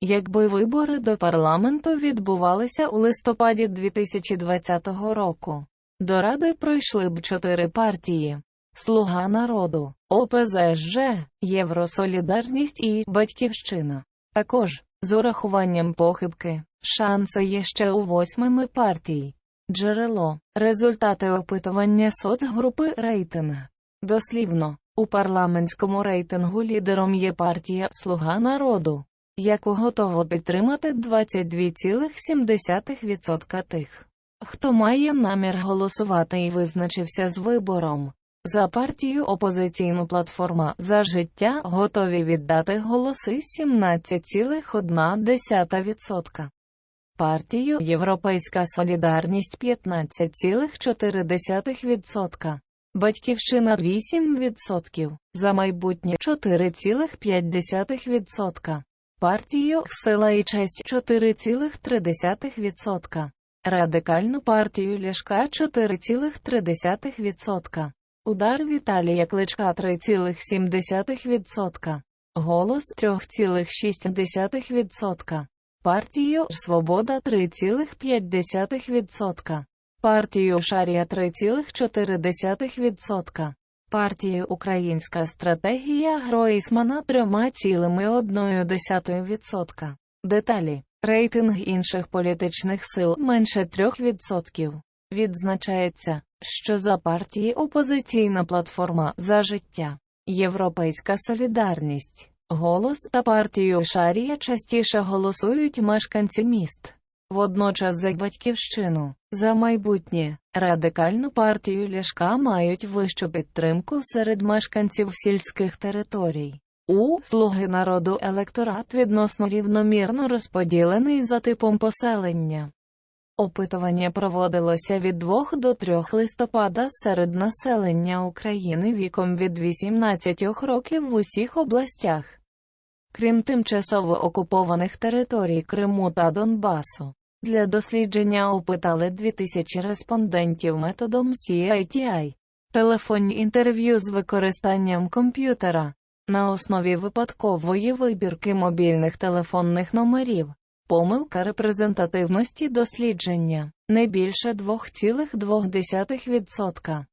Якби вибори до парламенту відбувалися у листопаді 2020 року, до Ради пройшли б чотири партії: Слуга народу, ОПЗЖ, Євросолідарність і Батьківщина. Також, з урахуванням похибки, шанси є ще у восьмими партій. Джерело. Результати опитування соцгрупи рейтинг. Дослівно, у парламентському рейтингу лідером є партія Слуга народу, яку готово підтримати 22,7% тих, хто має намір голосувати і визначився з вибором. За партію опозиційну платформа за життя готові віддати голоси 17,1%. Партію Європейська Солідарність 15,4%. Батьківщина 8%, за майбутнє 4,5%, партію Сила і честь 4,3%, радикальну партію Ляшка 4,3%, удар Віталія Кличка 3,7%, голос 3,6%, партію Свобода 3,5%. Партію Шарія 3,4%, партію Українська стратегія Гройсмана 3,1%. Деталі. Рейтинг інших політичних сил менше 3%. Відзначається, що за партії опозиційна платформа за життя, Європейська солідарність, голос та партію Шарія частіше голосують мешканці міст. Водночас за батьківщину, за майбутнє, радикальну партію Ляшка мають вищу підтримку серед мешканців сільських територій. У «Слуги народу» електорат відносно рівномірно розподілений за типом поселення. Опитування проводилося від 2 до 3 листопада серед населення України віком від 18 років в усіх областях. Крім тимчасово окупованих територій Криму та Донбасу. Для дослідження опитали 2000 респондентів методом CITI. Телефонні інтерв'ю з використанням комп'ютера. На основі випадкової вибірки мобільних телефонних номерів. Помилка репрезентативності дослідження не більше 2,2%.